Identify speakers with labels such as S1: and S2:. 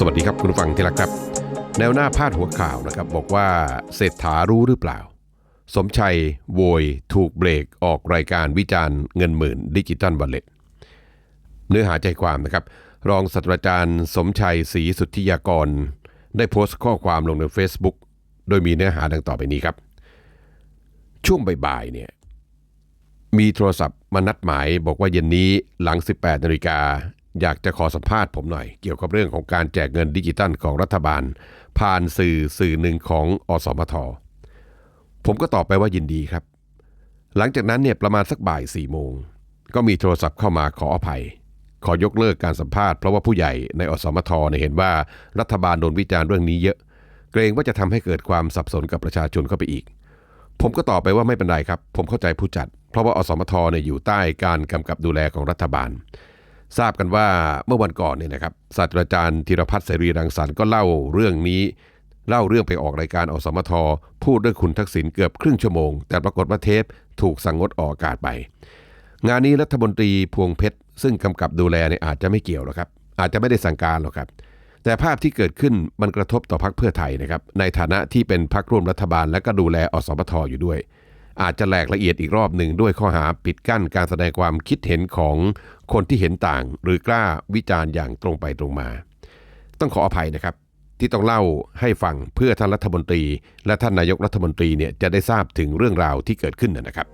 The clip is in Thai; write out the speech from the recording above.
S1: สวัสดีครับคุณฟังที่รักครับ แนวหน้าพาดหัวข่าวนะครับ บอกว่าเศรษฐารู้หรือเปล่า สมชัยโวยถูกเบรกออกรายการวิจารณ์เงินหมื่นดิจิตอลวอลเลตเนื้อหาใจความนะครับ รองศาสตราจารย์ สมชัยศรีสุทธิยากร ได้โพสต์ข้อความลงใน Facebook โดยมีเนื้อหาดังต่อไปนี้ครับ ช่วงบ่ายๆเนี่ยมีโทรศัพท์มานัดหมายบอกว่าเย็นนี้หลัง 18นาฬิกา อยากจะขอสัมภาษณ์ผมหน่อย เกี่ยวกับเรื่องของการแจกเงินดิจิตัลของรัฐบาล ผ่านสื่อสื่อหนึ่งของอสมท ผมก็ตอบไปว่ายินดีครับ หลังจากนั้นเนี่ยประมาณสักบ่ายสี่โมง ก็มีโทรศัพท์เข้ามาขออภัย ขอยกเลิกการสัมภาษณ์เพราะว่าผู้ใหญ่ในอสมทเห็นว่ารัฐบาลโดนวิจารณ์เรื่องนี้เยอะ เกรงว่าจะทำให้เกิดความสับสนกับประชาชนเข้าไปอีก ผมก็ตอบไปว่าไม่เป็นไรครับ ผมเข้าใจผู้จัด เพราะว่าอสมทเนี่ยอยู่ใต้การกำกับดูแลของรัฐบาล ทราบกันว่าเมื่อวันก่อนเนี่ยนะครับศาสตราจารย์ธีรพัฒน์เสรีรังสรรค์ก็เล่าเรื่องนี้ เล่าเรื่องไปออกรายการอสมทพูดเรื่องคุณทักษิณเกือบครึ่งชั่วโมง แต่ปรากฏว่าเทปถูกสั่งงดออกอากาศไป งานนี้รัฐมนตรีพวงเพชร ซึ่งกำกับดูแลเนี่ยอาจจะไม่เกี่ยวหรอกครับอาจจะไม่ได้สั่งการหรอกครับแต่ภาพที่เกิดขึ้นมันกระทบต่อพักเพื่อไทยนะครับในฐานะที่เป็นพักร่วมรัฐบาลและก็ดูแลอสมทอยู่ด้วย อาจจะแหลกละเอียดอีกรอบหนึ่งด้วยข้อหาปิดกั้นการแสดงความคิดเห็นของคนที่เห็นต่าง หรือกล้าวิจารณ์อย่างตรงไปตรงมา ต้องขออภัยนะครับ ที่ต้องเล่าให้ฟังเพื่อท่านรัฐมนตรี และท่านนายกรัฐมนตรีเนี่ยจะได้ทราบถึงเรื่องราวที่เกิดขึ้นนะครับ